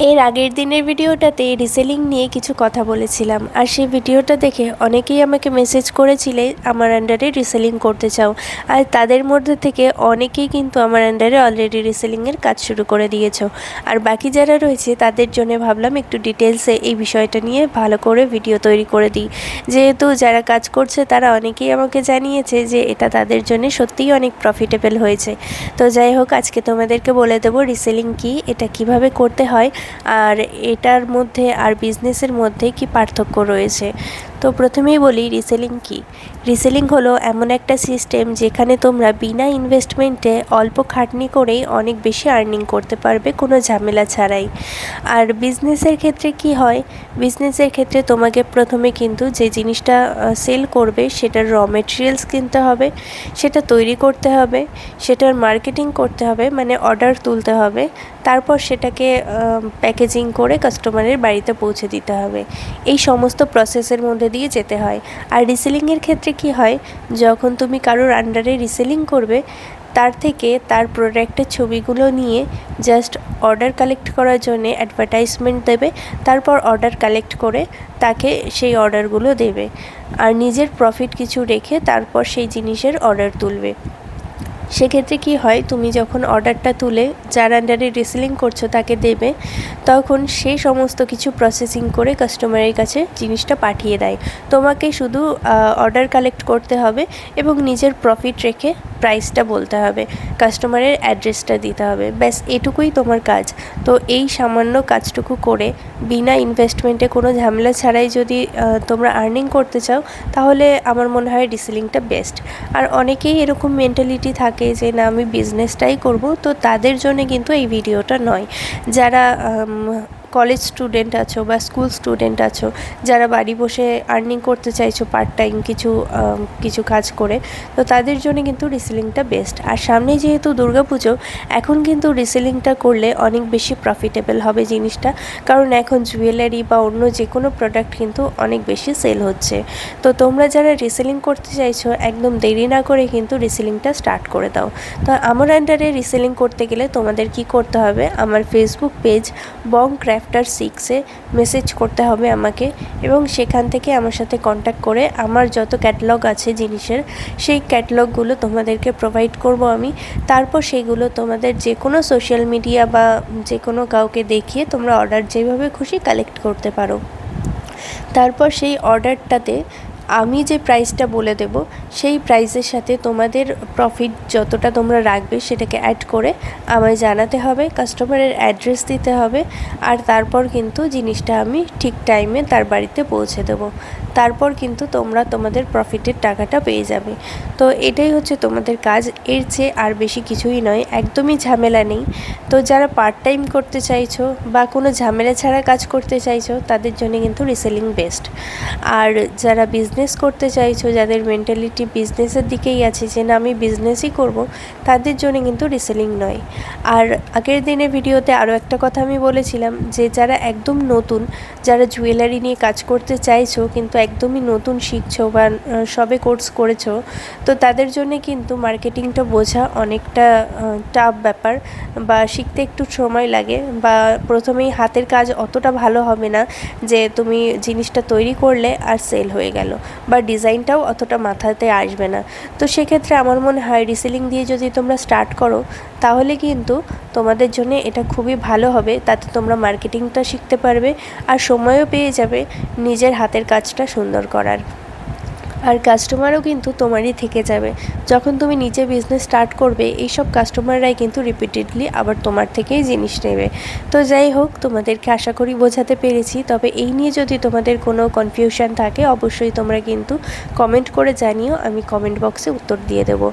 এর আগের দিনের ভিডিওটাতে রিসেলিং নিয়ে কিছু কথা বলেছিলাম, আর সেই ভিডিওটা দেখে অনেকেই আমাকে মেসেজ করেছিলে আমার আন্ডারে রিসেলিং করতে চাও, আর তাদের মধ্যে থেকে অনেকেই কিন্তু আমার আন্ডারে অলরেডি রিসেলিংয়ের কাজ শুরু করে দিয়েছ। আর বাকি যারা রয়েছে, তাদের জন্য ভাবলাম একটু ডিটেলসে এই বিষয়টা নিয়ে ভালো করে ভিডিও তৈরি করে দিই। যেহেতু যারা কাজ করছে, তারা অনেকেই আমাকে জানিয়েছে যে এটা তাদের জন্য সত্যিই অনেক প্রফিটেবল হয়েছে। তো যাই হোক, আজকে তোমাদেরকে বলে দেবো রিসেলিং কি, এটা কীভাবে করতে হয় আর এটার মধ্যে আর বিজনেসের মধ্যে কি পার্থক্য রয়েছে? তো প্রথমেই বলি রিসেলিং কি? রিসেলিং হলো এমন একটা সিস্টেম যেখানে তোমরা বিনা ইনভেস্টমেন্টে অল্প খাটনি করেই অনেক বেশি আর্নিং করতে পারবে কোনো ঝামেলা ছাড়াই। আর বিজনেসের ক্ষেত্রে কি হয়? বিজনেসের ক্ষেত্রে তোমাকে প্রথমে কিন্তু যে জিনিসটা সেল করবে সেটার র মেটেরিয়ালস কিনতে হবে, সেটা তৈরি করতে হবে, সেটার মার্কেটিং করতে হবে মানে অর্ডার তুলতে হবে, তারপর সেটাকে প্যাকেজিং করে কাস্টমারের বাড়িতে পৌঁছে দিতে হবে। এই সমস্ত প্রসেসের মধ্যে দিয়ে যেতে হয়। আর রিসেলিংয়ের ক্ষেত্রে কি হয়? যখন তুমি কারোর আন্ডারে রিসেলিং করবে, তার থেকে তার প্রোডাক্টের ছবিগুলো নিয়ে জাস্ট অর্ডার কালেক্ট করার জন্যে অ্যাডভার্টাইজমেন্ট দেবে, তারপর অর্ডার কালেক্ট করে তাকে সেই অর্ডারগুলো দেবে। আর নিজের প্রফিট কিছু রেখে তারপর সেই জিনিসের অর্ডার তুলবে। সেক্ষেত্রে কি হয়, তুমি যখন অর্ডারটা তুলে যার আন্ডারে রিসেলিং করছ তাকে দেবে, তখন সে সমস্ত কিছু প্রসেসিং করে কাস্টমারের কাছে জিনিসটা পাঠিয়ে দেয়। তোমাকে শুধু অর্ডার কালেক্ট করতে হবে এবং নিজের প্রফিট রেখে প্রাইসটা বলতে হবে কাস্টমারের অ্যাড্রেসটা দিতে হবে, ব্যাস এটুকুই তোমার কাজ। তো এই সামান্য কাজটুকু করে বিনা ইনভেস্টমেন্টে কোনো ঝামেলা ছাড়াই যদি তোমরা আর্নিং করতে চাও, তাহলে আমার মনে হয় রিসেলিংটা বেস্ট আর অনেকেই এরকম মেন্টালিটি থাকে যে, না, আমি বিজনেসটাই করব। তো তাদের জন্য কিন্তু এই ভিডিওটা নয়। যারা কলেজ স্টুডেন্ট আছো বা স্কুল স্টুডেন্ট আছো, যারা বাড়ি বসে আর্নিং করতে চাইছো পার্ট টাইম কিছু কিছু কাজ করে, তো তাদের জন্য কিন্তু রিসেলিংটা বেস্ট আর সামনে যেহেতু পুজো, এখন কিন্তু রিসেলিংটা করলে অনেক বেশি প্রফিটেবল হবে জিনিসটা, কারণ এখন জুয়েলারি বা অন্য যে কোনো প্রোডাক্ট কিন্তু অনেক বেশি সেল হচ্ছে। তো তোমরা যারা রিসেলিং করতে চাইছো, একদম দেরি না করে কিন্তু রিসেলিংটা স্টার্ট করে দাও। তো আমার আন্ডারে রিসেলিং করতে গেলে তোমাদের কি করতে হবে? আমার Facebook page Bong craft chapter সিক্সে মেসেজ করতে হবে আমাকে এবং সেখান থেকে আমার সাথে কন্ট্যাক্ট করে আমার যত ক্যাটালগ আছে জিনিসের, সেই ক্যাটলগুলো তোমাদেরকে প্রোভাইড করব আমি। তারপর সেইগুলো তোমাদের যে কোনো সোশ্যাল মিডিয়া বা যে কোনো কাউকে দেখিয়ে তোমরা অর্ডার যেভাবে খুশি কালেক্ট করতে পারো। তারপর সেই অর্ডারটাতে আমি যে প্রাইসটা বলে দেব, সেই প্রাইসের সাথে তোমাদের প্রফিট যতটা তোমরা রাখবে সেটাকে অ্যাড করে আমায় জানাতে হবে কাস্টমারের অ্যাড্রেস দিতে হবে, আর তারপর কিন্তু জিনিসটা আমি ঠিক টাইমে তার বাড়িতে পৌঁছে দেবো। তারপর কিন্তু তোমরা তোমাদের প্রফিটের টাকাটা পেয়ে যাবে। তো এটাই হচ্ছে তোমাদের কাজ। এর চেয়ে আর বেশি কিছুই নয়, একদমই ঝামেলা নেই। তো যারা পার্ট টাইম করতে চাইছো বা কোনো ঝামেলা ছাড়া কাজ করতে চাইছো, তাদের জন্য কিন্তু রিসেলিং বেস্ট আর যারা বিজনেস করতে চাইছো, যাদের মেন্টালিটি বিজনেসের দিকেই আছে, যে না, আমি বিজনেসই করব, তাদের জন্য কিন্তু রিসেলিং নয়। আর আগের দিনের ভিডিওতে আরও একটা কথা আমি বলেছিলাম, যে যারা একদম নতুন, যারা জুয়েলারি নিয়ে কাজ করতে চাইছো, কিন্তু একদমই নতুন শিখছো বা সবে কোর্স করেছ, তো তাদের জন্যে কিন্তু মার্কেটিংটা বোঝা অনেকটা টাফ ব্যাপার বা শিখতে একটু সময় লাগে বা প্রথমেই হাতের কাজ অতটা ভালো হবে না, যে তুমি জিনিসটা তৈরি করলে আর সেল হয়ে গেল। বা ডিজাইনটাও অতটা মাথাতে আসবে না। তো সেক্ষেত্রে আমার মনে হয় রিসেলিং দিয়ে যদি তোমরা স্টার্ট করো, তাহলে কিন্তু তোমাদের জন্য এটা খুবই ভালো হবে। তাতে তোমরা মার্কেটিংটা শিখতে পারবে আর সময়ও পেয়ে যাবে নিজের হাতের কাজটা সুন্দর করার। আর কাস্টমারও কিন্তু তোমারই থেকে যাবে। যখন তুমি নিজে বিজনেস স্টার্ট করবে, এইসব কাস্টমাররাই কিন্তু রিপিটেডলি আবার তোমার থেকেই জিনিস নেবে। তো যাই হোক, তোমাদেরকে আশা করি বোঝাতে পেরেছি। তবে এই নিয়ে যদি তোমাদের কোনো কনফিউশন থাকে, অবশ্যই তোমরা কিন্তু কমেন্ট করে জানিও, আমি কমেন্ট বক্সে উত্তর দিয়ে দেবো।